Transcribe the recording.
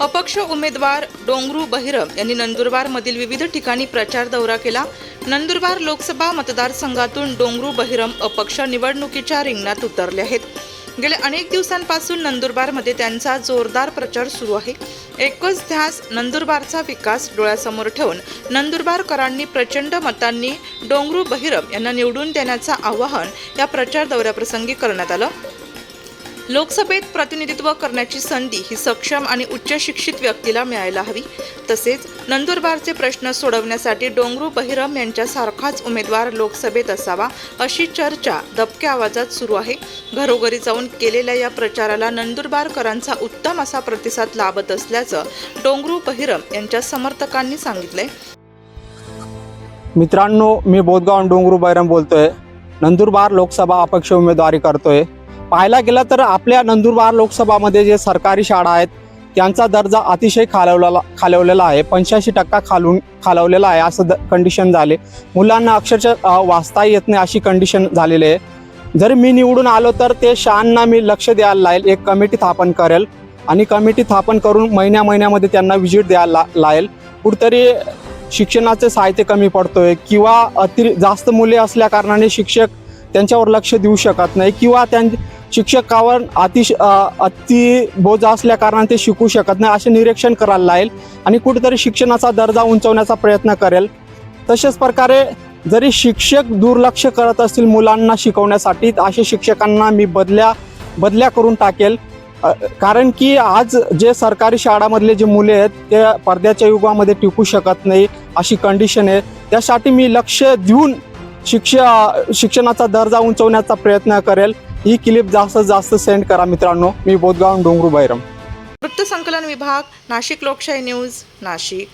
अपक्ष उमेदवार डोंगरू बहिरम यांनी नंदुरबारमधील विविध ठिकाणी प्रचार दौरा केला. नंदुरबार लोकसभा मतदारसंघातून डोंगरू बहिरम अपक्ष निवडणुकीच्या रिंगणात उतरले आहेत. गेल्या अनेक दिवसांपासून नंदुरबारमध्ये त्यांचा जोरदार प्रचार सुरू आहे. एकच ध्यास नंदुरबारचा विकास डोळ्यासमोर ठेवून नंदुरबारकरांनी प्रचंड मतांनी डोंगरू बहिरम यांना निवडून देण्याचं आवाहन या प्रचार दौऱ्याप्रसंगी करण्यात आलं. लोकसभेत प्रतिनिधित्व करण्याची संधी ही सक्षम आणि उच्च शिक्षित व्यक्तीला मिळायला हवी. तसेच नंदुरबारचे प्रश्न सोडवण्यासाठी डोंगरू बहिरम यांच्यासारखाच उमेदवार लोकसभेत असावा अशी चर्चा दबक्या आवाजात सुरू आहे. घरोघरी जाऊन केलेल्या या प्रचाराला नंदुरबारकरांचा उत्तम असा प्रतिसाद लाभत असल्याचं डोंगरू बहिरम यांच्या समर्थकांनी सांगितलंय. मित्रांनो मी बोधगाव डोंगरू बहिरम बोलतोय. नंदुरबार लोकसभा अपक्ष उमेदवारी करतोय. पाहायला गेलं तर आपल्या नंदुरबार लोकसभामध्ये जे सरकारी शाळा आहेत त्यांचा दर्जा अतिशय खालवलेला खालवलेला आहे. पंच्याऐंशी टक्का खालून खालवलेला आहे असं द कंडिशन झाले. मुलांना अक्षरशः वाचता येत नाही अशी कंडिशन झालेली आहे. जर मी निवडून आलो तर ते शाळांना मी लक्ष द्यायला लाईल एक कमिटी स्थापन करेल आणि कमिटी स्थापन करून महिन्या महिन्यामध्ये त्यांना विजिट द्यायला ला- लाईल कुठतरी शिक्षणाचे साहित्य कमी पडतोय किंवा अति जास्त मुले असल्या कारणाने शिक्षक त्यांच्यावर लक्ष देऊ शकत नाही किंवा त्यां शिक्षकावर अतिश अति बोज असल्या कारणाने ते शिकू शकत नाही असे निरीक्षण करायला लागेल आणि कुठेतरी शिक्षणाचा दर्जा उंचवण्याचा प्रयत्न करेल. तशाच प्रकारे जरी शिक्षक दुर्लक्ष करत असतील मुलांना शिकवण्यासाठी असे अशा शिक्षकांना मी बदल्या बदल्या करून टाकेल. कारण की आज जे सरकारी शाळामधले जे मुले आहेत ते पडद्याच्या युगामध्ये टिकू शकत नाही अशी कंडिशन आहे. त्यासाठी मी लक्ष देऊन शिक्ष शिक्षणाचा दर्जा उंचवण्याचा प्रयत्न करेल. ही क्लिप जास्तीत जास्त सेंड करा मित्रांनो. मी बोधगाव डोंगरू बैरम वृत्तसंकलन विभाग नाशिक लोकशाही न्यूज नाशिक.